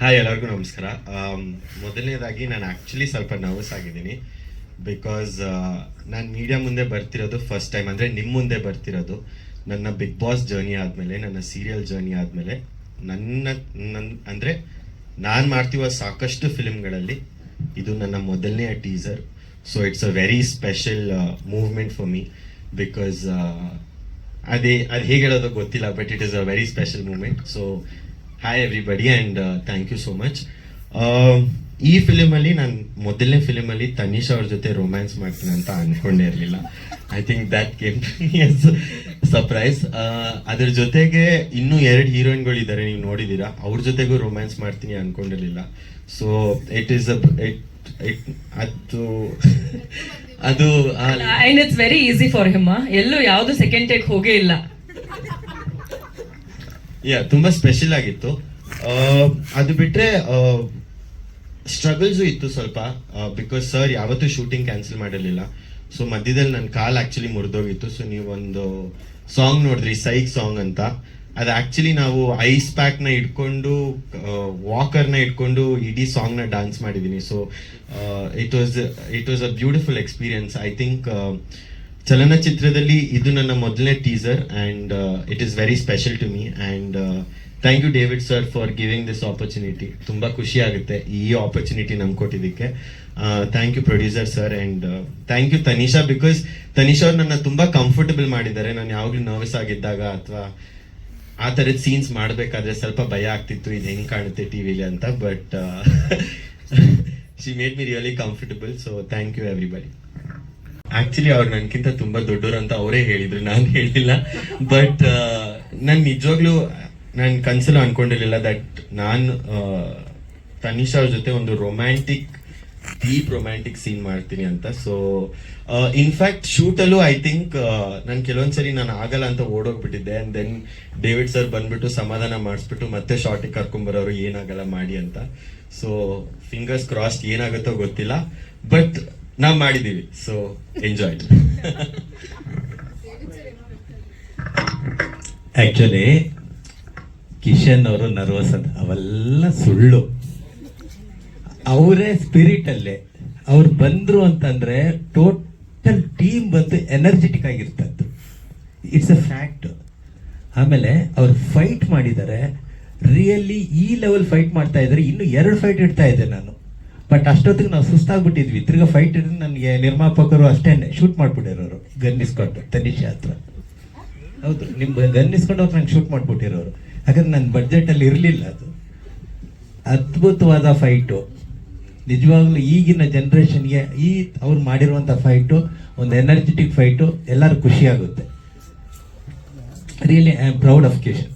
Hi ಎಲ್ಲರಿಗೂ ನಮಸ್ಕಾರ. ಮೊದಲನೇದಾಗಿ ನಾನು ಆ್ಯಕ್ಚುಲಿ ಸ್ವಲ್ಪ ನರ್ವಸ್ ಆಗಿದ್ದೀನಿ ಬಿಕಾಸ್ ನಾನು ಮೀಡಿಯಾ ಮುಂದೆ ಬರ್ತಿರೋದು ಫಸ್ಟ್ ಟೈಮ್ ಅಂದರೆ ನಿಮ್ಮ ಮುಂದೆ ಬರ್ತಿರೋದು ನನ್ನ ಬಿಗ್ ಬಾಸ್ ಜರ್ನಿ ಆದಮೇಲೆ, ನನ್ನ ಸೀರಿಯಲ್ ಜರ್ನಿ ಆದಮೇಲೆ. ನನ್ನ ನನ್ನ ಅಂದರೆ ನಾನು ಮಾಡ್ತಿರುವ ಸಾಕಷ್ಟು ಫಿಲ್ಮ್ಗಳಲ್ಲಿ ಇದು ನನ್ನ ಮೊದಲನೆಯ teaser so it's a very special movement for me because ಅದೇ, ಅದು ಹೇಗೆ ಹೇಳೋದು ಗೊತ್ತಿಲ್ಲ but it is a very special moment so hi everybody and thank you so much ಈ ಫಿಲಿಮಲ್ಲಿ ನಾನು ಮೊದಲನೇ ಫಿಲಿಮಲ್ಲಿ ತನಿಷ್ ಅವ್ರ ಜೊತೆ ರೊಮ್ಯಾನ್ಸ್ ಮಾಡ್ತೀನಿ ಅಂತ ಅನ್ಕೊಂಡೇ ಇರಲಿಲ್ಲ. I think that came surprise ಅದ್ರ ಜೊತೆಗೆ ಇನ್ನೂ ಎರಡು ಹೀರೋಯಿನ್ಗಳು ಇದ್ದಾರೆ ನೀವು ನೋಡಿದ್ದೀರಾ. ಅವ್ರ ಜೊತೆಗೂ ರೊಮ್ಯಾನ್ಸ್ ಮಾಡ್ತೀನಿ ಅನ್ಕೊಂಡಿರಲಿಲ್ಲ. So it is a it ಅದು ಅದು and it's very easy for him ಎಲ್ಲೂ ಯಾವ್ದು ಸೆಕೆಂಡ್ ಟೇಕ್ ಹೋಗೇ ಇಲ್ಲ. ಯಾ ತುಂಬಾ ಸ್ಪೆಷಲ್ ಆಗಿತ್ತು. ಅದು ಬಿಟ್ರೆ ಸ್ಟ್ರಗಲ್ಸು ಇತ್ತು ಸ್ವಲ್ಪ ಬಿಕಾಸ್ ಸರ್ ಯಾವತ್ತೂ ಶೂಟಿಂಗ್ ಕ್ಯಾನ್ಸಲ್ ಮಾಡಿರಲಿಲ್ಲ. ಸೊ ಮಧ್ಯದಲ್ಲಿ ನನ್ನ ಕಾಲ್ ಆಕ್ಚುಲಿ ಮುರಿದೋಗಿತ್ತು. ಸೊ ನೀವೊಂದು ಸಾಂಗ್ ನೋಡಿದ್ರಿ ಸೈಕ್ ಸಾಂಗ್ ಅಂತ. ಅದು ಆಕ್ಚುಲಿ ನಾವು ಐಸ್ ಪ್ಯಾಕ್ನ ಇಟ್ಕೊಂಡು ವಾಕರ್ನ ಇಟ್ಕೊಂಡು ಇಡೀ ಸಾಂಗ್ನ ಡಾನ್ಸ್ ಮಾಡಿದೀನಿ. So it was it was a beautiful experience I think ಚಲನಚಿತ್ರದಲ್ಲಿ ಇದು ನನ್ನ ಮೊದಲನೇ teaser and it is very special to me and thank you David sir for giving this opportunity ತುಂಬಾ ಖುಷಿ ಆಗುತ್ತೆ ಈ ಆಪರ್ಚುನಿಟಿ ನಮ್ಗೆ ಕೊಟ್ಟಿದ್ದಕ್ಕೆ. Thank you producer sir and thank you Tanisha because Tanisha ಅವ್ರು ನನ್ನ ತುಂಬಾ ಕಂಫರ್ಟಬಲ್ ಮಾಡಿದ್ದಾರೆ. ನಾನು ಯಾವಾಗಲೂ ನರ್ವಸ್ ಆಗಿದ್ದಾಗ ಅಥವಾ ಆ ಥರದ ಸೀನ್ಸ್ ಮಾಡಬೇಕಾದ್ರೆ ಸ್ವಲ್ಪ ಭಯ ಆಗ್ತಿತ್ತು, ಇದು ಹೆಂಗ್ ಕಾಣುತ್ತೆ ಟಿವಿಲಿ ಅಂತ but she made me really comfortable so thank you everybody actually ಅವ್ರು ನನಗಿಂತ ತುಂಬಾ ದೊಡ್ಡವರು ಅಂತ ಅವರೇ ಹೇಳಿದ್ರು, ನಾನು ಹೇಳಿಲ್ಲ. ಬಟ್ ನಾನು ನಿಜವಾಗ್ಲೂ, ನಾನು ಕನ್ಸಲು ಅನ್ಕೊಂಡಿರಲಿಲ್ಲ ದಟ್ ನಾನು ತನಿಷಾ ಅವ್ರ ಜೊತೆ ಒಂದು ರೊಮ್ಯಾಂಟಿಕ್ ಡೀಪ್ ರೊಮ್ಯಾಂಟಿಕ್ ಸೀನ್ ಮಾಡ್ತೀನಿ ಅಂತ. ಸೊ ಇನ್ಫ್ಯಾಕ್ಟ್ ಶೂಟಲ್ಲೂ ಐ ಥಿಂಕ್ ನಾನು ಕೆಲವೊಂದ್ಸರಿ ನಾನು ಆಗಲ್ಲ ಅಂತ ಓಡೋಗ್ಬಿಟ್ಟಿದ್ದೆ. ಅಂಡ್ ದೆನ್ ಡೇವಿಡ್ ಸರ್ ಬಂದ್ಬಿಟ್ಟು ಸಮಾಧಾನ ಮಾಡಿಸ್ಬಿಟ್ಟು ಮತ್ತೆ ಶಾರ್ಟಿಗೆ ಕರ್ಕೊಂಬರೋರು ಏನಾಗಲ್ಲ ಮಾಡಿ ಅಂತ. ಸೊ ಫಿಂಗರ್ಸ್ ಕ್ರಾಸ್ಡ್ ಏನಾಗುತ್ತೋ ಗೊತ್ತಿಲ್ಲ. ಬಟ್ ನಾವು ಮಾಡಿದ್ದೀವಿ. ಸೊ ಎಂಜಾಯ್ ಆ್ಯಕ್ಚುಲಿ ಕಿಶನ್ ಅವರು ನರ್ವಸ್ ಅಂತ. ಅವೆಲ್ಲ ಸುಳ್ಳು. ಅವರೇ ಸ್ಪಿರಿಟ್ ಅಲ್ಲೇ. ಅವ್ರು ಬಂದ್ರು ಅಂತಂದ್ರೆ ಟೋಟಲ್ ಟೀಮ್ ಬಂದು ಎನರ್ಜೆಟಿಕ್ ಆಗಿರ್ತದ್ದು. ಇಟ್ಸ್ ಅ ಫ್ಯಾಕ್ಟ್ ಆಮೇಲೆ ಅವ್ರು ಫೈಟ್ ಮಾಡಿದ್ದಾರೆ ರಿಯಲಿ ಈ ಲೆವೆಲ್ ಫೈಟ್ ಮಾಡ್ತಾ ಇದ್ದಾರೆ ಇನ್ನು ಎರಡು ಫೈಟ್ ಇಡ್ತಾ ಇದ್ದೆ ನಾನು. ಬಟ್ ಅಷ್ಟೊತ್ತಿಗೆ ನಾವು ಸುಸ್ತಾಗ್ಬಿಟ್ಟಿದ್ವಿ. ತಿರ್ಗಾ ಫೈಟ್ ಹಿಡಿದು ನನಗೆ ನಿರ್ಮಾಪಕರು ಅಷ್ಟೇ ಶೂಟ್ ಮಾಡ್ಬಿಟ್ಟಿರೋರು ಗನ್ನಿಸ್ಕೊಂಡು ತನಿಷ ಹತ್ರ. ಹೌದು ನಿಮ್ಮ ಗನ್ ಇಸ್ಕೊಂಡು ಅವ್ರು ನಂಗೆ ಶೂಟ್ ಮಾಡ್ಬಿಟ್ಟಿರೋರು. ಯಾಕಂದ್ರೆ ನನ್ನ ಬಡ್ಜೆಟ್ ಅಲ್ಲಿ ಇರಲಿಲ್ಲ ಅದು. ಅದ್ಭುತವಾದ ಫೈಟು ನಿಜವಾಗ್ಲೂ ಈಗಿನ ಜನ್ರೇಷನ್ಗೆ ಈ ಅವ್ರು ಮಾಡಿರುವಂಥ ಫೈಟು ಒಂದು ಎನರ್ಜೆಟಿಕ್ ಫೈಟು ಎಲ್ಲರೂ ಖುಷಿ ಆಗುತ್ತೆ really I am proud of Kishan